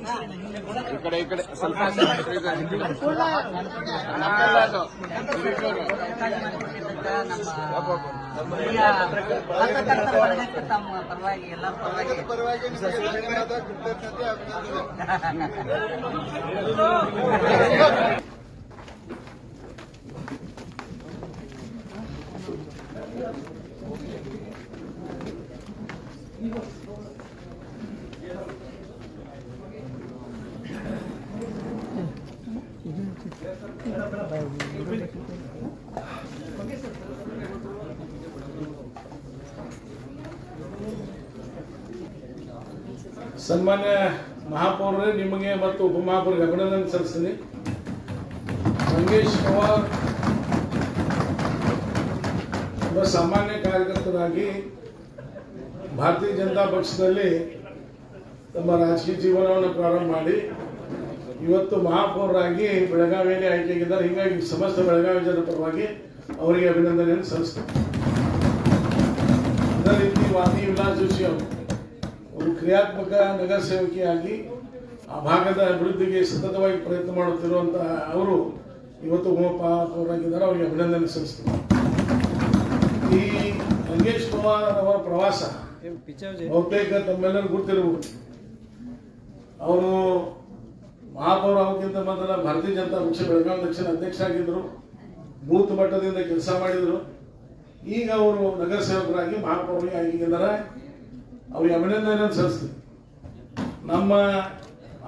ಈ ಕಡೆ ಈ ಕಡೆ ಸ್ವಲ್ಪ ನಮ್ಮೆಲ್ಲ ಅದು ಹಿರಿಯೂರು. ನಮ್ಮ ಹಿರಿಯ ಪತ್ರಕರ್ತರ ಬಳಗಕ್ಕೆ ತಮ್ಮ ಪರವಾಗಿ ಎಲ್ಲರ ಪರವಾಗಿ ಪರವಾಗಿ ನಿಮಗೆ ಧನ್ಯವಾದ ಕೃತಜ್ಞತೆ ಅಭಿನಂದನೆ ಸನ್ಮಾನ್ಯ ಮಹಾಪೌರರೇ, ನಿಮಗೆ ಮತ್ತು ಉಪಮಹಾಪೌರಿಗೆ ಅಭಿನಂದನೆ ಸಲ್ಲಿಸ್ತೀನಿ. ಮಂಗೇಶ್ ಪವಾರ್ ಒಬ್ಬ ಸಾಮಾನ್ಯ ಕಾರ್ಯಕರ್ತರಾಗಿ ಭಾರತೀಯ ಜನತಾ ಪಕ್ಷದಲ್ಲಿ ತಮ್ಮ ರಾಜಕೀಯ ಜೀವನವನ್ನು ಪ್ರಾರಂಭ ಮಾಡಿ ಇವತ್ತು ಮಹಾಪೌರರಾಗಿ ಬೆಳಗಾವಿಯಲ್ಲಿ ಆಯ್ಕೆಯಾಗಿದ್ದಾರೆ. ಹೀಗಾಗಿ ಸಮಸ್ತ ಬೆಳಗಾವಿ ಜನ ಪರವಾಗಿ ಅವರಿಗೆ ಅಭಿನಂದನೆಯನ್ನು ಸಲ್ಲಿಸ್ತಾರೆ ಅದೇ ರೀತಿ ವಾದಿ ವಿಲಾಸ್ ಜೋಶಿ ಅವರು ಒಂದು ಕ್ರಿಯಾತ್ಮಕ ನಗರ ಸೇವಕಿಯಾಗಿ ಆ ಭಾಗದ ಅಭಿವೃದ್ಧಿಗೆ ಸತತವಾಗಿ ಪ್ರಯತ್ನ ಮಾಡುತ್ತಿರುವಂತಹ ಅವರು ಇವತ್ತು ಉಪಮಹಾಪೌರರಾಗಿದ್ದಾರೆ. ಅವರಿಗೆ ಅಭಿನಂದನೆ ಸಲ್ಲಿಸ್ತಾರೆ ಈ ಮಂಗೇಶ್ ಕುಮಾರ್ ಅವರ ಪ್ರವಾಸ ಬಹುತೇಕ ತಮ್ಮೆಲ್ಲರೂ ಗುರುತಿರಬಹುದು ಅವರು ಮಹಾಪೌರ ಅವಕ್ಕಿಂತ ಮೊದಲ ಭಾರತೀಯ ಜನತಾ ಪಕ್ಷ ಬೆಳಗಾವಿ ದಕ್ಷಿಣ ಅಧ್ಯಕ್ಷ ಆಗಿದ್ದರು. ಬೂತ್ ಮಟ್ಟದಿಂದ ಕೆಲಸ ಮಾಡಿದರು. ಈಗ ಅವರು ನಗರ ಸೇವಕರಾಗಿ ಮಹಾಪೌರರಿಗೆ ಆಗಿದ್ದಾರೆ. ಅವ್ರಿಗೆ ಅಭಿನಂದನೆ ಸಲ್ಲಿಸ್ತೀವಿ ನಮ್ಮ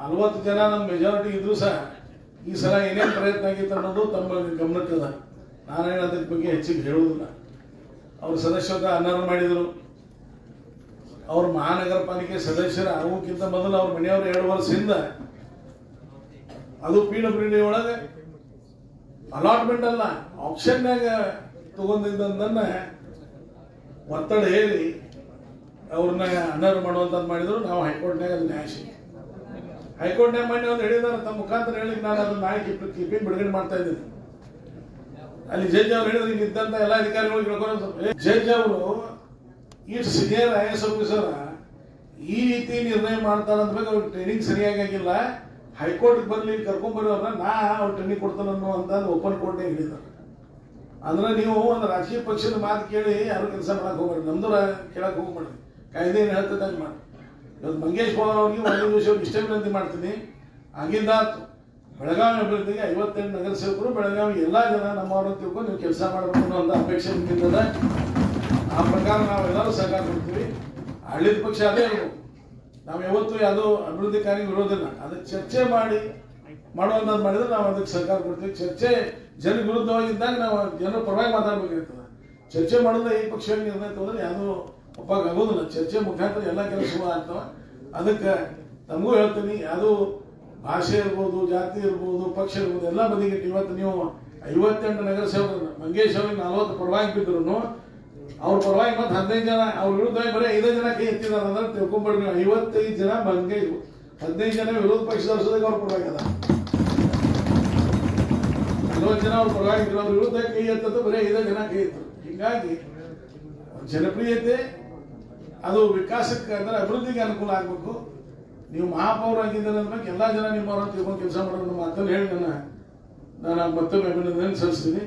ನಲವತ್ತು ಜನ ನಮ್ಮ ಮೆಜಾರಿಟಿ ಇದ್ರು ಸಹ ಈ ಸಲ ಏನೇನು ಪ್ರಯತ್ನ ಆಗಿತ್ತು ಅನ್ನೋದು ತಮ್ಮ ಗಮನಕ್ಕದ. ನಾನೇನು ಅದ್ರ ಬಗ್ಗೆ ಹೆಚ್ಚಿಗೆ ಹೇಳುವುದಿಲ್ಲ. ಅವರು ಸದಸ್ಯತ್ವ ಅನರ್ಹ ಮಾಡಿದರು. ಅವ್ರ ಮಹಾನಗರ ಪಾಲಿಕೆ ಸದಸ್ಯರ ಆಗೋಕ್ಕಿಂತ ಮೊದಲು ಅವ್ರ ಮನೆಯವರು ಎರಡು ವರ್ಷ ಹಿಂದೆ ಅದು ಪಿ ಡಬ್ಲ್ಯೂ ಡಿ ಒಳಗೆ ಅಲಾಟ್ಮೆಂಟ್ ಅಲ್ಲ ಆಪ್ಷನ್ನಾಗ ತಗೊಂಡಿದ್ದನ್ನ ಒತ್ತಡ ಹೇಳಿ ಅವ್ರನ್ನ ಅನರ್ ಮಾಡುವಂಥದ್ದು ಮಾಡಿದ್ರು, ನಾವು ಹೈಕೋರ್ಟ್ನಾಗ ಅಲ್ಲಿ ನ್ಯಾಯ ಹೈಕೋರ್ಟ್ ಹೈಕೋರ್ಟ್ನಾಗ ಮೊನ್ನೆ ಒಂದು ಹೇಳಿದಾರೆ, ತಮ್ಮ ಮುಖಾಂತರ ಹೇಳಿ ನಾನು ಅದನ್ನ ನಾಳೆ ಕ್ಲಿಪ್ಪಿಂಗ್ ಬಿಡುಗಡೆ ಮಾಡ್ತಾ ಇದ್ದೀನಿ. ಅಲ್ಲಿ ಜಡ್ಜ್ ಅವ್ರು ಹೇಳಿದ್ರೆ ಇಲ್ಲಿ ಇದ್ದಂತ ಎಲ್ಲ ಅಧಿಕಾರಿಗಳು ಕೇಳ್ಕೊಂಡು ಜಡ್ಜ್ ಅವರು ಈ ಸೀನಿಯರ್ ಐ ಎಸ್ ಆಫೀಸರ್ ಈ ರೀತಿ ನಿರ್ಣಯ ಮಾಡ್ತಾರೆ ಅಂದ್ಬೇಕು ಅವ್ರಿಗೆ ಟ್ರೈನಿಂಗ್ ಸರಿಯಾಗಿ ಆಗಿಲ್ಲ ಹೈಕೋರ್ಟ್ ಕರ್ಕೊಂಡ್ಬರೋರ ನಾ ಅವ್ರು ಟ್ರೈನಿಂಗ್ ಕೊಡ್ತಾನ ಅಂತ ಓಪನ್ ಕೋರ್ಟ್ನಾಗ ಹೇಳಿದ್ದಾರೆ ಅಂದ್ರೆ ನೀವು ಒಂದು ರಾಜಕೀಯ ಪಕ್ಷದ ಮಾತು ಕೇಳಿ ಯಾರು ಕೆಲಸ ಮಾಡಕ್ ಹೋಗ್ಬೇಡಿ ನಮ್ದು ರಾ- ಕೇಳಕ್ ಹೋಗ್ಬೇಡಿ ಕಾಯ್ದೆ ಏನು ಹೇಳ್ತದಂಗೆ ಮಾಡಿ. ಇವತ್ತು ಮಂಗೇಶ್ ಪವಾರ್ ಅವ್ರಿಗೆ ಒಂದು ದಿವಸ ವಿನಂತಿ ಮಾಡ್ತೀನಿ. ಆಗಿಂದ. ಬೆಳಗಾವಿ ಅಭಿವೃದ್ಧಿಗೆ ಐವತ್ತೆಂಟು ನಗರ ಸೇವಕರು ಬೆಳಗಾವಿ ಎಲ್ಲ ಜನ ನಮ್ಮವ್ರನ್ನ ತಿಳ್ಕೊಂಡು ನೀವು ಕೆಲಸ ಮಾಡಬೇಕು ಒಂದು ಅಪೇಕ್ಷೆ ನಿಂತಿದ್ದದ ಆ ಪ್ರಕಾರ ನಾವೆಲ್ಲರೂ ಸಹಕಾರ ಕೊಡ್ತೀವಿ. ಆಡಳಿತ ಪಕ್ಷ ಅದೇ. ನಾವು ಯಾವತ್ತೂ ಯಾವುದೋ ಅಭಿವೃದ್ಧಿ ಕಾರ್ಯ ಇರೋದಿಲ್ಲ. ಅದಕ್ಕೆ ಚರ್ಚೆ ಮಾಡಿ ಮಾಡುವಂಥದ್ದು ಮಾಡಿದ್ರೆ ನಾವು ಅದಕ್ಕೆ ಸರ್ಕಾರ ಕೊಡ್ತೀವಿ. ಚರ್ಚೆ ಜನ ವಿರುದ್ಧವಾಗಿದ್ದಾಗ ನಾವು ಜನರ ಪರವಾಗಿ ಮಾತಾಡ್ಬೇಕಾಗ್ತದೆ ಚರ್ಚೆ ಮಾಡಿದ್ರೆ ಈ ಪಕ್ಷ ನಿರ್ಣಯ ಅಂದ್ರೆ ಯಾವುದೂ ಒಪ್ಪಾಗ ಆಗೋದಿಲ್ಲ. ಚರ್ಚೆ ಮುಖಾಂತರ ಎಲ್ಲ ಕೆಲಸಗಳು ಆಗ್ತವೆ. ಅದಕ್ಕೆ ತಮಗೂ ಹೇಳ್ತೀನಿ, ಯಾವುದು ಭಾಷೆ ಇರ್ಬೋದು, ಜಾತಿ ಇರ್ಬೋದು, ಪಕ್ಷ ಇರ್ಬೋದು, ಎಲ್ಲ ಬದಿಗೆ ಇವತ್ತು ನೀವು ಐವತ್ತೆಂಟು ನಗರ ಸೇವಕರು ಮಂಗೇಶ್ ಅವ್ರಿಗೆ ನಲವತ್ತು ಪರವಾಗಿ ಬಿದ್ರು ಅವ್ರ ಪರವಾಗಿ ಮತ್ತೆ ಹದಿನೈದು ಜನ, ಅವ್ರ ವಿರುದ್ಧ ಬರೀ ಐದೈದು ಜನ ಕೈ ಎತ್ತಿದಾರೆ ಅಂದ್ರೆ ತಿಳ್ಕೊಂಡ್ಬಿಡ್ರಿ ಐವತ್ತೈದು ಜನ ಮಂಗೇಶ್ ಹದಿನೈದು ಜನ ವಿರೋಧ ಪಕ್ಷದ ವರ್ಷದಾಗ ಅವ್ರ ಪರವಾಗಿ ಅದ ಜನ ಅವ್ರ ಪರವಾಗಿ ಅವ್ರ ವಿರುದ್ಧ ಕೈ ಎತ್ತದ್ದು ಬರೀ ಐದೇ ಜನ ಕೈ ಎತ್ತರು ಹೀಗಾಗಿ ಜನಪ್ರಿಯತೆ, ಅದು ವಿಕಾಸಕ್ಕೆ ಅಂದ್ರೆ ಅಭಿವೃದ್ಧಿಗೆ ಅನುಕೂಲ ಆಗಬೇಕು. ನೀವು ಮಹಾಪೌರ ಆಗಿದ್ದೀರ ಅಂದ್ಮೇಲೆ ಎಲ್ಲ ಜನ ನಿಮ್ಮವರ ತಿಳ್ಕೊಂಡು ಕೆಲಸ ಮಾಡೋದು ಮಾತನ್ನು ಹೇಳಿ ನನ್ನ ನಾನು ಮತ್ತೊಮ್ಮೆ ಅಭಿನಂದನೆ ಸಲ್ಲಿಸ್ತೀನಿ.